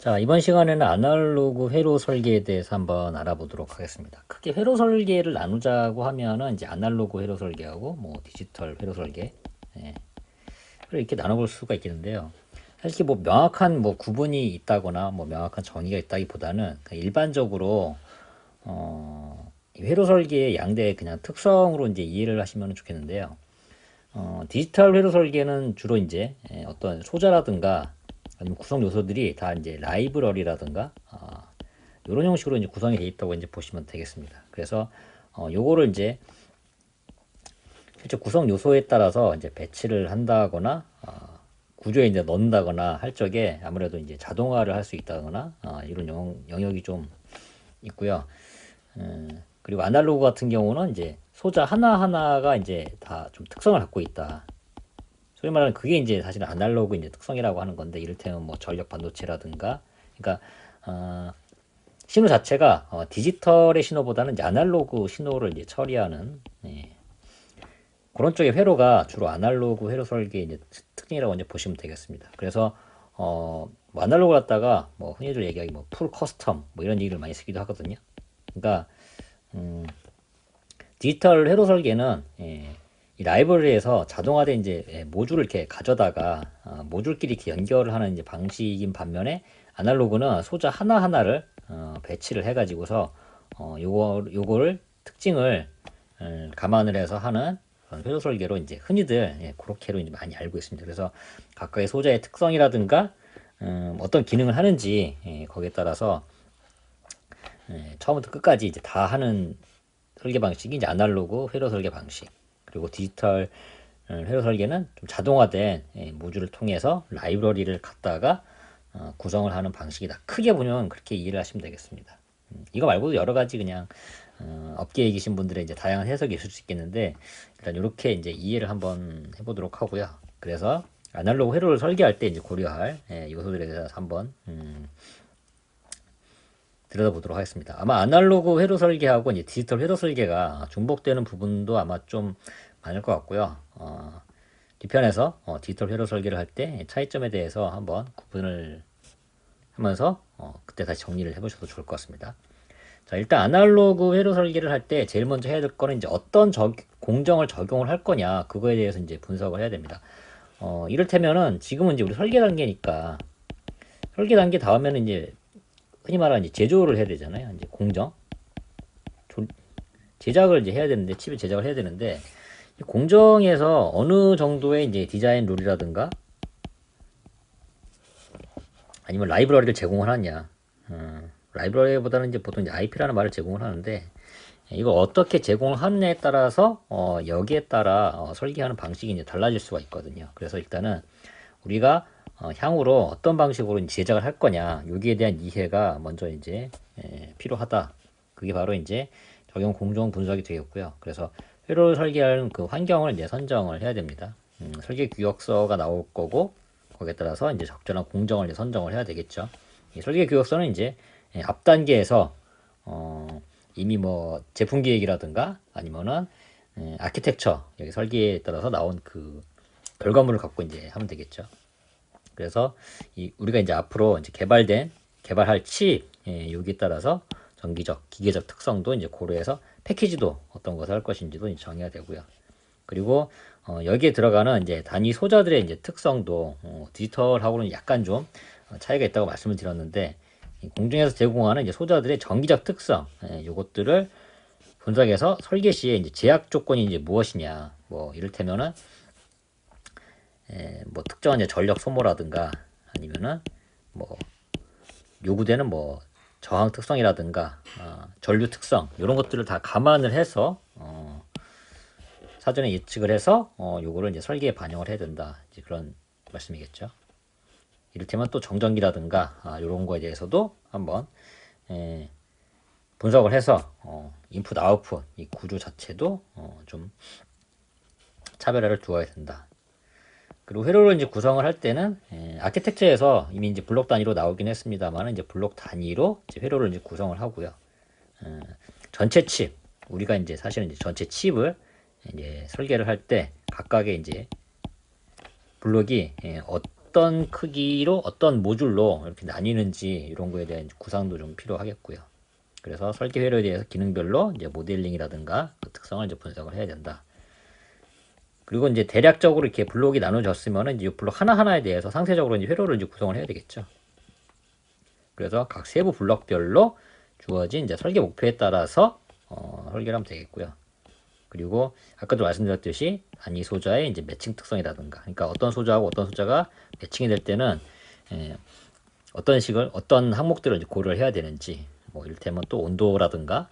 자, 이번 시간에는 아날로그 회로 설계에 대해서 한번 알아보도록 하겠습니다. 크게 회로 설계를 나누자고 하면은 이제 아날로그 회로 설계하고 뭐 디지털 회로 설계. 예. 이렇게 나눠볼 수가 있겠는데요. 사실 뭐 명확한 뭐 구분이 있다거나 뭐 명확한 정의가 있다기보다는 일반적으로 어, 이 회로 설계의 양대의 그냥 특성으로 이제 이해를 하시면 좋겠는데요. 어, 디지털 회로 설계는 주로 이제 예, 어떤 소자라든가 아니면 구성 요소들이 다 이제 라이브러리라든가 아, 이런 형식으로 이제 구성이 되어 있다고 이제 보시면 되겠습니다. 그래서 어, 요거를 이제 실제 구성 요소에 따라서 이제 배치를 한다거나 아, 구조에 이제 넣는다거나 할 적에 아무래도 이제 자동화를 할 수 있다거나 아, 이런 영, 영역이 좀 있고요. 음, 그리고 아날로그 같은 경우는 이제 소자 하나하나가 이제 다 좀 특성을 갖고 있다. 소위 말하는 그게 이제 사실은 아날로그 이제 특성이라고 하는 건데 이를테면 뭐 전력 반도체라든가 그러니까 어, 신호 자체가 어, 디지털의 신호보다는 아날로그 신호를 이제 처리하는 예. 그런 쪽의 회로가 주로 아날로그 회로 설계 이제 특징이라고 이제 보시면 되겠습니다. 그래서 어, 뭐 아날로그 갖다가 뭐 흔히들 얘기하기 뭐 풀 커스텀 뭐 이런 얘기를 많이 쓰기도 하거든요. 그러니까 음, 디지털 회로 설계는 예, 이 라이브러리에서 자동화된 이제 예, 모듈을 이렇게 가져다가 어, 모듈끼리 이렇게 연결을 하는 이제 방식인 반면에 아날로그는 소자 하나 하나를 어, 배치를 해 가지고서 어, 요거 요거를 특징을 음, 감안을 해서 하는 그런 회로 설계로 이제 흔히들 예, 그렇게로 이제 많이 알고 있습니다. 그래서 각각의 소자의 특성이라든가 음, 어떤 기능을 하는지 예, 거기에 따라서 예, 처음부터 끝까지 이제 다 하는 설계 방식이 이제 아날로그 회로 설계 방식. 그리고 디지털 어, 회로 설계는 좀 자동화된 예, 모듈을 통해서 라이브러리를 갖다가 어, 구성을 하는 방식이다. 크게 보면 그렇게 이해를 하시면 되겠습니다. 음, 이거 말고도 여러 가지 그냥 어, 업계에 계신 분들의 이제 다양한 해석이 있을 수 있겠는데 일단 이렇게 이제 이해를 한번 해보도록 하고요. 그래서 아날로그 회로를 설계할 때 이제 고려할 예, 요소들에 대해서 한번 음, 들여다보도록 하겠습니다. 아마 아날로그 회로 설계하고 이제 디지털 회로 설계가 중복되는 부분도 아마 좀 많을 것 같고요. 어, 뒤편에서 어, 디지털 회로 설계를 할 때 차이점에 대해서 한번 구분을 하면서 어, 그때 다시 정리를 해보셔도 좋을 것 같습니다. 자, 일단 아날로그 회로 설계를 할 때 제일 먼저 해야 될 거는 이제 어떤 적, 공정을 적용을 할 거냐 그거에 대해서 이제 분석을 해야 됩니다. 어, 이를테면은 지금은 이제 우리 설계 단계니까 설계 단계 다음에는 이제 흔히 말하는 이제 제조를 해야 되잖아요. 이제 공정. 조, 제작을 이제 해야 되는데, 칩을 제작을 해야 되는데, 공정에서 어느 정도의 이제 디자인 룰이라든가, 아니면 라이브러리를 제공을 하냐. 음, 라이브러리보다는 이제 보통 이제 IP라는 말을 제공을 하는데, 이걸 어떻게 제공을 하느냐에 따라서, 어, 여기에 따라 어, 설계하는 방식이 이제 달라질 수가 있거든요. 그래서 일단은 우리가 어, 향후로 어떤 방식으로 제작을 할 거냐 여기에 대한 이해가 먼저 이제 에, 필요하다. 그게 바로 이제 적용 공정 분석이 되겠고요. 그래서 회로를 설계하는 그 환경을 이제 선정을 해야 됩니다. 음, 설계 규격서가 나올 거고 거기에 따라서 이제 적절한 공정을 이제 선정을 해야 되겠죠. 이 설계 규격서는 이제 에, 앞 단계에서 어, 이미 뭐 제품 기획이라든가 아니면은 에, 아키텍처 여기 설계에 따라서 나온 그 결과물을 갖고 이제 하면 되겠죠. 그래서 이 우리가 이제 앞으로 이제 개발된 개발할 칩 예, 여기에 따라서 전기적 기계적 특성도 이제 고려해서 패키지도 어떤 것을 할 것인지도 정해야 되고요. 그리고 어, 여기에 들어가는 이제 단위 소자들의 이제 특성도 어, 디지털하고는 약간 좀 어, 차이가 있다고 말씀을 드렸는데 공중에서 제공하는 이제 소자들의 전기적 특성 예, 요것들을 분석해서 설계 시에 이제 제약 조건이 이제 무엇이냐 뭐 이를테면은 에, 뭐 특정한 전력 소모라든가 아니면은 뭐 요구되는 뭐 저항 특성이라든가 어, 전류 특성 이런 것들을 다 감안을 해서 어, 사전에 예측을 해서 어, 요거를 이제 설계에 반영을 해야 된다 이제 그런 말씀이겠죠. 이를테면 또 정전기라든가 아, 이런 거에 대해서도 한번 에, 분석을 해서 어, 인풋 아웃풋 이 구조 자체도 어, 좀 차별화를 두어야 된다. 그리고 회로를 이제 구성을 할 때는 예, 아키텍처에서 이미 이제 블록 단위로 나오긴 했습니다만 이제 블록 단위로 이제 회로를 이제 구성을 하고요. 어, 전체 칩 우리가 이제 사실은 이제 전체 칩을 이제 설계를 할 때 각각의 이제 블록이 예, 어, 어떤 크기로 어떤 모듈로 이렇게 나뉘는지 이런 거에 대한 구상도 좀 필요하겠고요. 그래서 설계 회로에 대해서 기능별로 이제 모델링이라든가 그 특성을 이제 분석을 해야 된다. 그리고 이제 대략적으로 이렇게 블록이 나눠졌으면은 이제 이 블록 하나하나에 대해서 상세적으로 이제 회로를 이제 구성을 해야 되겠죠. 그래서 각 세부 블록별로 주어진 이제 설계 목표에 따라서 어, 설계를 하면 되겠고요. 그리고 아까도 말씀드렸듯이 단위 소자의 이제 매칭 특성이라든가, 그러니까 어떤 소자하고 어떤 소자가 매칭이 될 때는 에, 어떤 식을 어떤 항목들을 이제 고려를 해야 되는지, 뭐 이를테면 또 온도라든가,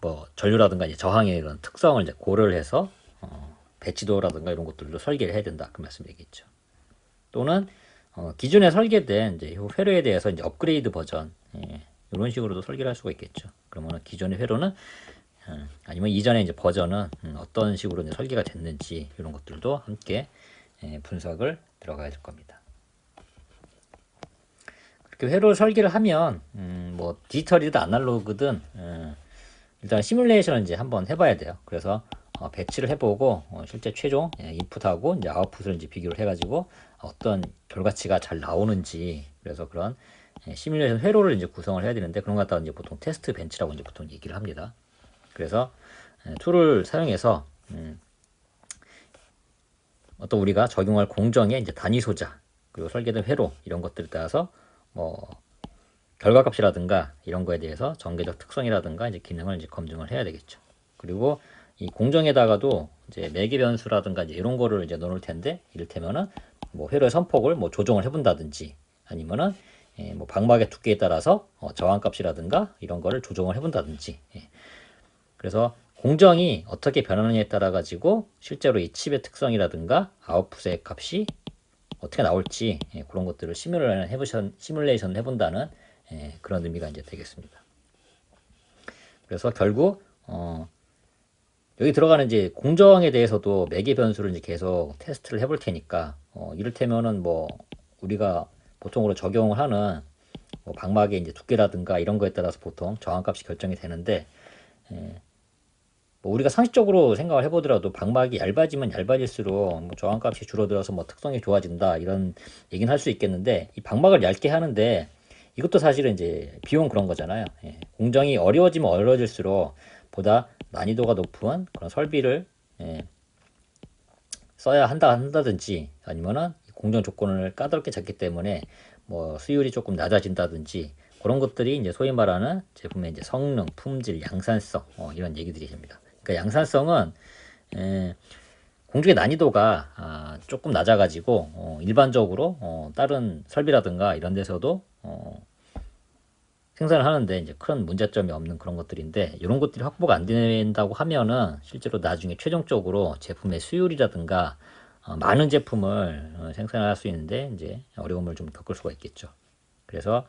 뭐, 뭐 전류라든가 이제 저항의 이런 특성을 이제 고려를 해서 어, 배치도라든가 이런 것들도 설계를 해야 된다 그 말씀이겠죠. 또는 어, 기존에 설계된 이제 이 회로에 대해서 이제 업그레이드 버전 예, 이런 식으로도 설계를 할 수가 있겠죠. 그러면 기존의 회로는 음, 아니면 이전에 이제 버전은 음, 어떤 식으로 이제 설계가 됐는지 이런 것들도 함께 예, 분석을 들어가야 될 겁니다. 그렇게 회로 설계를 하면 음, 뭐 디지털이든 아날로그든 음, 일단 시뮬레이션을 이제 한번 해봐야 돼요. 그래서 어, 배치를 해보고 어, 실제 최종 예, 인풋하고 이제 아웃풋을 이제 비교를 해가지고 어떤 결과치가 잘 나오는지 그래서 그런 예, 시뮬레이션 회로를 이제 구성을 해야 되는데 그런 것 갖다가 이제 보통 테스트 벤치라고 이제 보통 얘기를 합니다. 그래서 예, 툴을 사용해서 음, 어떤 우리가 적용할 공정의 이제 단위 소자 그리고 설계된 회로 이런 것들에 따라서 뭐 결과값이라든가 이런 거에 대해서 전개적 특성이라든가 이제 기능을 이제 검증을 해야 되겠죠. 그리고 이 공정에다가도 이제 매개 변수라든가 이제 이런 거를 이제 넣을 텐데 이를테면은 뭐 회로의 선폭을 뭐 조정을 해본다든지 아니면은 예, 뭐 방막의 두께에 따라서 어, 저항값이라든가 이런 거를 조정을 해본다든지 예. 그래서 공정이 어떻게 변하느냐에 따라 가지고 실제로 이 칩의 특성이라든가 아웃풋의 값이 어떻게 나올지 예, 그런 것들을 시뮬레이션 해본다는 예, 그런 의미가 이제 되겠습니다. 그래서 결국 어, 여기 들어가는 이제 공정에 대해서도 매개 변수를 이제 계속 테스트를 해볼 테니까 어, 이를테면은 뭐 우리가 보통으로 적용을 하는 뭐 방막의 이제 두께라든가 이런 거에 따라서 보통 저항값이 결정이 되는데 예, 뭐 우리가 상식적으로 생각을 해보더라도 방막이 얇아지면 얇아질수록 뭐 저항값이 줄어들어서 뭐 특성이 좋아진다 이런 얘기는 할 수 있겠는데 이 방막을 얇게 하는데 이것도 사실은 이제 비용 그런 거잖아요. 예, 공정이 어려워지면 어려워질수록 보다 난이도가 높은 그런 설비를 예, 써야 한다 한다든지 아니면은 공정 조건을 까다롭게 잡기 때문에 뭐 수율이 조금 낮아진다든지 그런 것들이 이제 소위 말하는 제품의 이제 성능, 품질, 양산성 어, 이런 얘기들이 됩니다. 그러니까 양산성은 에, 공중의 난이도가 아, 조금 낮아가지고 어, 일반적으로 어, 다른 설비라든가 이런 데서도 어, 생산을 하는데 이제 큰 문제점이 없는 그런 것들인데 이런 것들이 확보가 안 된다고 하면은 실제로 나중에 최종적으로 제품의 수율이라든가 어, 많은 제품을 어, 생산할 수 있는데 이제 어려움을 좀 겪을 수가 있겠죠. 그래서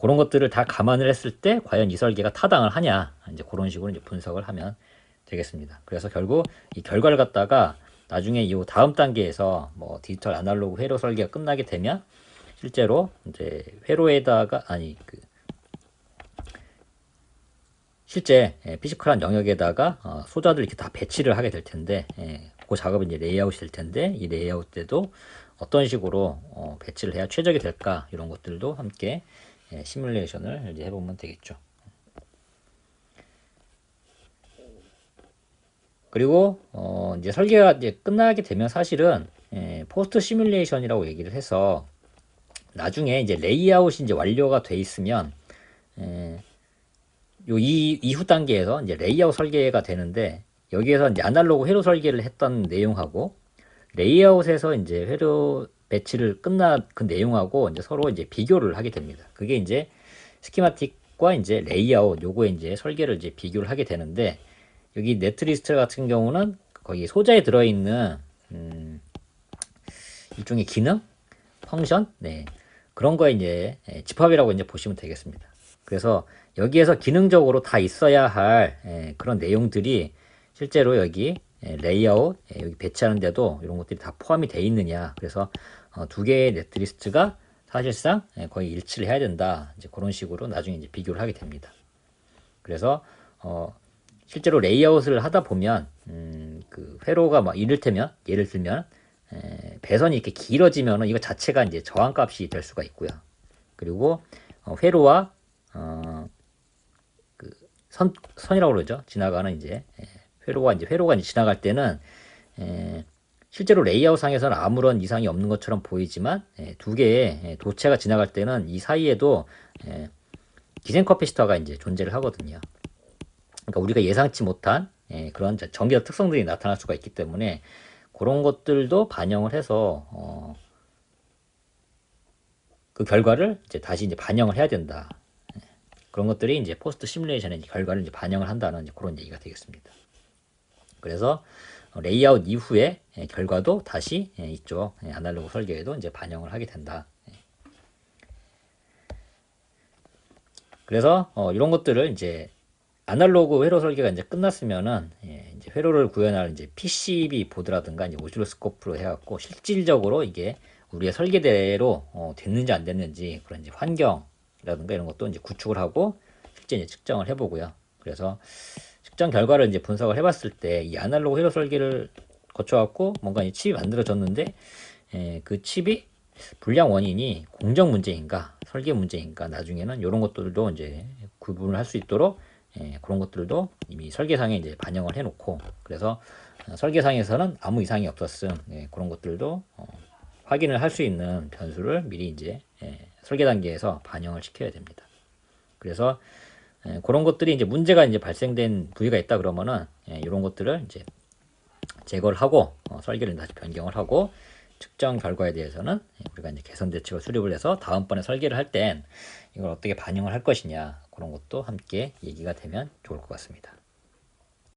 그런 것들을 다 감안을 했을 때 과연 이 설계가 타당을 하냐 이제 그런 식으로 이제 분석을 하면 되겠습니다. 그래서 결국 이 결과를 갖다가 나중에 이 다음 단계에서 뭐 디지털 아날로그 회로 설계가 끝나게 되면 실제로 이제 회로에다가 아니 그 실제 예, 피지컬한 영역에다가 어, 소자들 이렇게 다 배치를 하게 될 텐데 예, 그 작업은 이제 레이아웃이 될 텐데 이 레이아웃 때도 어떤 식으로 어, 배치를 해야 최적이 될까 이런 것들도 함께 예, 시뮬레이션을 이제 해보면 되겠죠. 그리고 어, 이제 설계가 이제 끝나게 되면 사실은 예, 포스트 시뮬레이션이라고 얘기를 해서 나중에 이제 레이아웃이 이제 완료가 돼 있으면 예, 요 이, 이후 단계에서 이제 레이아웃 설계가 되는데 여기에서 이제 아날로그 회로 설계를 했던 내용하고 레이아웃에서 이제 회로 배치를 끝난 그 내용하고 이제 서로 이제 비교를 하게 됩니다. 그게 이제 스키마틱과 이제 레이아웃 요거에 이제 설계를 이제 비교를 하게 되는데 여기 네트리스트 같은 경우는 거기 소자에 들어있는 음, 일종의 기능, 펑션, 네 그런 거에 이제 예, 집합이라고 이제 보시면 되겠습니다. 그래서 여기에서 기능적으로 다 있어야 할 예, 그런 내용들이 실제로 여기 예, 레이아웃 예, 여기 배치하는데도 이런 것들이 다 포함이 돼 있느냐 그래서 어, 두 개의 네트리스트가 사실상 예, 거의 일치를 해야 된다 이제 그런 식으로 나중에 이제 비교를 하게 됩니다. 그래서 어, 실제로 레이아웃을 하다 보면 음, 그 회로가 막 이를테면 예를 들면 에, 배선이 이렇게 길어지면은 이거 자체가 이제 저항값이 될 수가 있고요. 그리고 어, 회로와 선, 선이라고 그러죠. 지나가는 이제 에, 회로가 이제 회로가 이제 지나갈 때는 에, 실제로 레이아웃 상에서는 아무런 이상이 없는 것처럼 보이지만 에, 두 개의 에, 도체가 지나갈 때는 이 사이에도 에, 기생 커피시터가 이제 존재를 하거든요. 그러니까 우리가 예상치 못한 예, 그런 자- 전기적 특성들이 나타날 수가 있기 때문에 그런 것들도 반영을 해서 어, 그 결과를 이제 다시 이제 반영을 해야 된다. 예, 그런 것들이 이제 포스트 시뮬레이션의 결과를 이제 반영을 한다는 이제 그런 얘기가 되겠습니다. 그래서 어, 레이아웃 이후에 예, 결과도 다시 예, 이쪽 예, 아날로그 설계에도 이제 반영을 하게 된다. 예. 그래서 어, 이런 것들을 이제 아날로그 회로 설계가 이제 끝났으면은 예, 이제 회로를 구현할 이제 PCB 보드라든가 이제 오실로스코프로 해갖고 실질적으로 이게 우리의 설계대로 어, 됐는지 안 됐는지 그런 이제 환경이 라든가 이런 것도 이제 구축을 하고 실제 이제 측정을 해보고요. 그래서 측정 결과를 이제 분석을 해봤을 때 이 아날로그 회로 설계를 거쳐갖고 뭔가 이 칩이 만들어졌는데 예, 그 칩이 불량 원인이 공정 문제인가 설계 문제인가 나중에는 이런 것들도 이제 구분을 할 수 있도록 예, 그런 것들도 이미 설계상에 이제 반영을 해놓고 그래서 어, 설계상에서는 아무 이상이 없었음 예, 그런 것들도 어, 확인을 할 수 있는 변수를 미리 이제 예, 설계 단계에서 반영을 시켜야 됩니다. 그래서 예, 그런 것들이 이제 문제가 이제 발생된 부위가 있다 그러면은 예, 이런 것들을 이제 제거를 하고 어, 설계를 다시 변경을 하고 측정 결과에 대해서는 예, 우리가 이제 개선 대책을 수립을 해서 다음번에 설계를 할 땐 이걸 어떻게 반영을 할 것이냐 그런 것도 함께 얘기가 되면 좋을 것 같습니다.